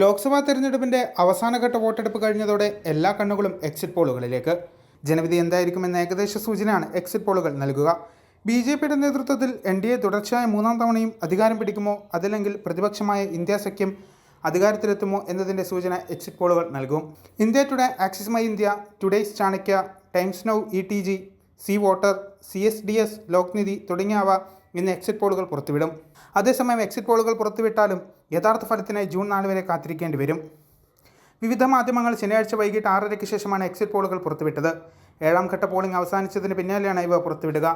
ലോക്സഭാ തെരഞ്ഞെടുപ്പിന്റെ അവസാനഘട്ട വോട്ടെടുപ്പ് കഴിഞ്ഞതോടെ എല്ലാ കണ്ണുകളും എക്സിറ്റ് പോളുകളിലേക്ക്. ജനവിധി എന്തായിരിക്കുമെന്ന ഏകദേശ സൂചനയാണ് എക്സിറ്റ് പോളുകൾ നൽകുക. ബി ജെ പിയുടെ നേതൃത്വത്തിൽ എൻ ഡി എ തുടർച്ചയായ മൂന്നാം തവണയും അധികാരം പിടിക്കുമോ? അതല്ലെങ്കിൽ പ്രതിപക്ഷമായ ഇന്ത്യ സഖ്യം അധികാരത്തിലെത്തുമോ എന്നതിന്റെ സൂചന എക്സിറ്റ് പോളുകൾ നൽകും. India Today Axis My India Today's Chanakya Times Now E T G C Voter C S D S Lokniti തുടങ്ങിയവ ഇന്ന് എക്സിറ്റ് പോളുകൾ പുറത്തുവിടും. അതേസമയം എക്സിറ്റ് പോളുകൾ പുറത്തുവിട്ടാലും യഥാർത്ഥ ഫലത്തിനായി ജൂൺ നാല് വരെ കാത്തിരിക്കേണ്ടി വരും. വിവിധ മാധ്യമങ്ങൾ ശനിയാഴ്ച വൈകിട്ട് ആറരയ്ക്ക് ശേഷമാണ് എക്സിറ്റ് പോളുകൾ പുറത്തുവിട്ടത്. ഏഴാം ഘട്ട പോളിംഗ് അവസാനിച്ചതിന് പിന്നാലെയാണ് ഇവ പുറത്തുവിടുക.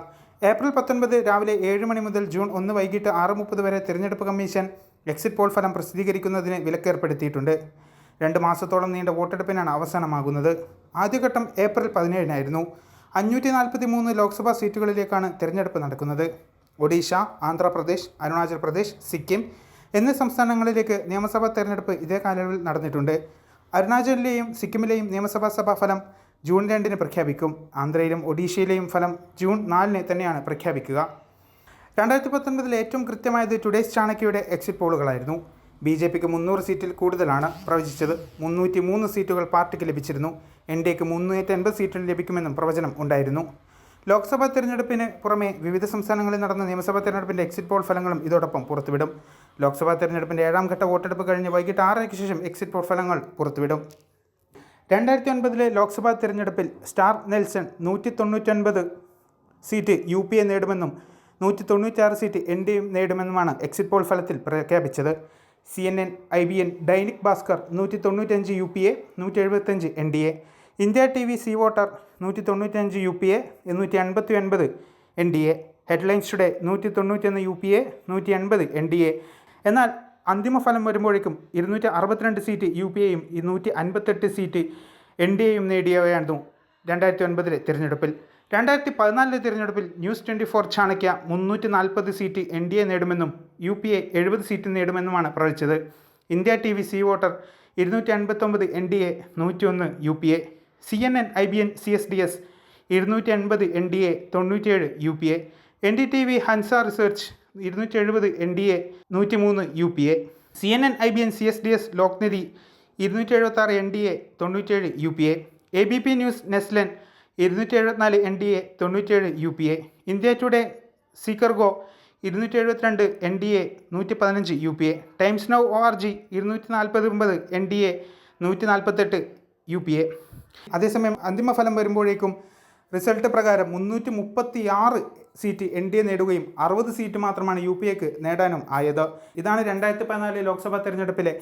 ഏപ്രിൽ പത്തൊൻപത് രാവിലെ ഏഴ് മണി മുതൽ ജൂൺ ഒന്ന് വൈകിട്ട് ആറ് മുപ്പത് വരെ തിരഞ്ഞെടുപ്പ് കമ്മീഷൻ എക്സിറ്റ് പോൾ ഫലം പ്രസിദ്ധീകരിക്കുന്നതിന് വിലക്കേർപ്പെടുത്തിയിട്ടുണ്ട്. രണ്ട് മാസത്തോളം നീണ്ട വോട്ടെടുപ്പിനാണ് അവസാനമാകുന്നത്. ആദ്യഘട്ടം ഏപ്രിൽ പതിനേഴിനായിരുന്നു. അഞ്ഞൂറ്റി നാൽപ്പത്തി മൂന്ന് ലോക്സഭാ സീറ്റുകളിലേക്കാണ് തിരഞ്ഞെടുപ്പ് നടക്കുന്നത്. ഒഡീഷ ആന്ധ്രാപ്രദേശ് അരുണാചൽ പ്രദേശ് സിക്കിം എന്നീ സംസ്ഥാനങ്ങളിലേക്ക് നിയമസഭാ തെരഞ്ഞെടുപ്പ് ഇതേ കാലയളവിൽ നടന്നിട്ടുണ്ട്. അരുണാചലിലെയും സിക്കിമിലെയും നിയമസഭാ സഭാ ഫലം ജൂൺ രണ്ടിന് പ്രഖ്യാപിക്കും. ആന്ധ്രയിലും ഒഡീഷയിലെയും ഫലം ജൂൺ നാലിന് തന്നെയാണ് പ്രഖ്യാപിക്കുക. രണ്ടായിരത്തി പത്തൊൻപതിൽ ഏറ്റവും കൃത്യമായത് ടുഡേസ് ചാണക്യയുടെ എക്സിറ്റ് പോളുകളായിരുന്നു. ബി ജെ പിക്ക് മുന്നൂറ് സീറ്റിൽ കൂടുതലാണ് പ്രവചിച്ചത്. മുന്നൂറ്റി മൂന്ന് സീറ്റുകൾ പാർട്ടിക്ക് ലഭിച്ചിരുന്നു. എൻ ഡി എക്ക് മുന്നൂറ്റി എൺപത് സീറ്റുകൾ ലഭിക്കുമെന്നും പ്രവചനം ഉണ്ടായിരുന്നു. ലോക്സഭാ തെരഞ്ഞെടുപ്പിന് പുറമെ വിവിധ സംസ്ഥാനങ്ങളിൽ നടന്ന നിയമസഭാ തെരഞ്ഞെടുപ്പിന്റെ എക്സിറ്റ് പോൾ ഫലങ്ങളും ഇതോടൊപ്പം പുറത്തുവിടും. ലോക്സഭാ തെരഞ്ഞെടുപ്പിന്റെ ഏഴാം ഘട്ട വോട്ടെടുപ്പ് കഴിഞ്ഞ് വൈകിട്ട് ആറരയ്ക്ക് ശേഷം എക്സിറ്റ് പോൾ ഫലങ്ങൾ പുറത്തുവിടും. രണ്ടായിരത്തി ഒൻപതിലെ ലോക്സഭാ തെരഞ്ഞെടുപ്പിൽ സ്റ്റാർ നെൽസൺ നൂറ്റി തൊണ്ണൂറ്റൊൻപത് സീറ്റ് യു പി എ നേടുമെന്നും നൂറ്റി തൊണ്ണൂറ്റാറ് സീറ്റ് എൻ ഡി എയും നേടുമെന്നുമാണ് എക്സിറ്റ് പോൾ ഫലത്തിൽ പ്രഖ്യാപിച്ചത്. C N N I B N Dainik Bhaskar നൂറ്റി തൊണ്ണൂറ്റഞ്ച് യു പി എ നൂറ്റി എഴുപത്തഞ്ച് N D A. India TV C C voter നൂറ്റി തൊണ്ണൂറ്റഞ്ച് യു പി എ എണ്ണൂറ്റി അൻപത്തി ഒൻപത് N D A. Headlines Today നൂറ്റി തൊണ്ണൂറ്റൊന്ന് യു പി എ നൂറ്റി അൻപത് എൻ ഡി എ. എന്നാൽ അന്തിമ ഫലം വരുമ്പോഴേക്കും ഇരുന്നൂറ്റി അറുപത്തിരണ്ട് സീറ്റ് യു പി എയും ഇരുന്നൂറ്റി അൻപത്തെട്ട് സീറ്റ് എൻ ഡി എയും നേടിയവയായിരുന്നു രണ്ടായിരത്തി ഒൻപതിലെ തിരഞ്ഞെടുപ്പിൽ. രണ്ടായിരത്തി പതിനാലിലെ തിരഞ്ഞെടുപ്പിൽ ന്യൂസ് ട്വന്റി ഫോർ ചാണക്യ മുന്നൂറ്റി നാൽപ്പത് സീറ്റ് എൻ ഡി എ നേടുമെന്നും യു പി എ എഴുപത് സീറ്റ് നേടുമെന്നുമാണ് പ്രവചിച്ചത്. ഇന്ത്യ ടി വി സി വോട്ടർ ഇരുന്നൂറ്റി അൻപത്തൊമ്പത് എൻ ഡി എ നൂറ്റിയൊന്ന് U P A. C N N I B N C S D S ഇരുന്നൂറ്റി അൻപത് എൻ ഡി എ തൊണ്ണൂറ്റിയേഴ് U P A N D T V Hansa research ഇരുന്നൂറ്റി എഴുപത് N D A നൂറ്റി മൂന്ന് U P A C N N I B N C S D S Lokniti ഇരുന്നൂറ്റി എഴുപത്താറ് N D A തൊണ്ണൂറ്റേഴ് U P A B P News Nielsen ഇരുന്നൂറ്റി എഴുപത്തിനാല് N D A തൊണ്ണൂറ്റേഴ് U P A India Today സീക്കർഗോ ഇരുന്നൂറ്റി എഴുപത്തിരണ്ട് N D A നൂറ്റി പതിനഞ്ച് U P A Times Now O R G ഇരുന്നൂറ്റി നാൽപ്പത്തി ഒമ്പത് എൻ ഡി എ നൂറ്റി നാൽപ്പത്തെട്ട് യു പി എ അതേസമയം അന്തിമഫലം വരുമ്പോഴേക്കും റിസൾട്ട് പ്രകാരം മുന്നൂറ്റി മുപ്പത്തി ആറ് സീറ്റ് എൻ ഡി എ നേടുകയും അറുപത് സീറ്റ് മാത്രമാണ് യു പി എക്ക് നേടാനും ആയത്. ഇതാണ് രണ്ടായിരത്തി പതിനാല് ലോക്സഭാ തെരഞ്ഞെടുപ്പിലെ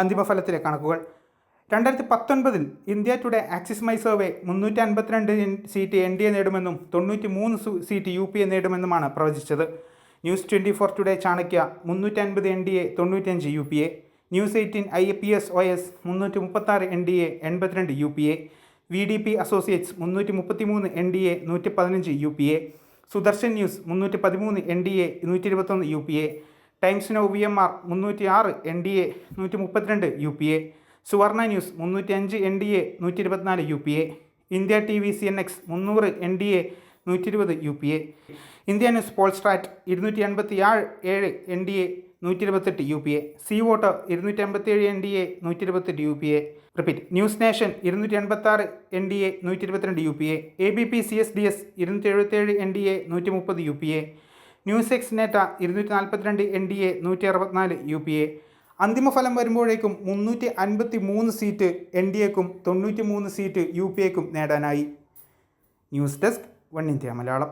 അന്തിമഫലത്തിലെ കണക്കുകൾ. രണ്ടായിരത്തി പത്തൊൻപതിൽ India Today Axis My survey മുന്നൂറ്റി അൻപത്തിരണ്ട് സീറ്റ് എൻ ഡി എ നേടുമെന്നും തൊണ്ണൂറ്റി മൂന്ന് സീറ്റ് യു പി എ നേടുമെന്നുമാണ് പ്രവചിച്ചത്. News Twenty Four Today's Chanakya മുന്നൂറ്റി അൻപത് എൻ ഡി എ തൊണ്ണൂറ്റഞ്ച് U P A. News Eighteen I P S O S മുന്നൂറ്റി മുപ്പത്താറ് എൻ ഡി എ എൺപത്തിരണ്ട് U P A. V D P Associates മുന്നൂറ്റി മുപ്പത്തി മൂന്ന് എൻ ഡി എ നൂറ്റി പതിനഞ്ച് U P A Sudarshan News മുന്നൂറ്റി പതിമൂന്ന് എൻ ഡി എ നൂറ്റി ഇരുപത്തൊന്ന് U P A Times Now V M R മുന്നൂറ്റി ആറ് എൻ ഡി എ നൂറ്റി മുപ്പത്തിരണ്ട് U P A Suvarna News മുന്നൂറ്റി അഞ്ച് എൻ ഡി എ നൂറ്റി ഇരുപത്തിനാല് U P A India TV C N N എക്സ് മുന്നൂറ് എൻ ഡി എ നൂറ്റി ഇരുപത് U P A India News Polstrat ഇരുന്നൂറ്റി എൺപത്തി ആറ് ഏഴ് എൻ ഡി എ നൂറ്റി ഇരുപത്തെട്ട് U P A C Voter ഇരുന്നൂറ്റി അമ്പത്തിയേഴ് എൻ ഡി എ നൂറ്റി ഇരുപത്തെട്ട് U P A repeat. News Nation ഇരുന്നൂറ്റി എൺപത്തി ആറ് എൻ ഡി എ നൂറ്റി ഇരുപത്തിരണ്ട് U P A A B P C S D S ഇരുന്നൂറ്റി എഴുപത്തേഴ് എൻ ഡി എ നൂറ്റി മുപ്പത് U P A News X Neta ഇരുന്നൂറ്റി നാൽപ്പത്തിരണ്ട് എൻ ഡി എ നൂറ്റി അറുപത്തിനാല് യു പി എ അന്തിമഫലം വരുമ്പോഴേക്കും മുന്നൂറ്റി അൻപത്തി മൂന്ന് സീറ്റ് എൻ ഡി എക്കും തൊണ്ണൂറ്റി മൂന്ന് സീറ്റ് യു പി എക്കും നേടാനായി. News desk one Malayalam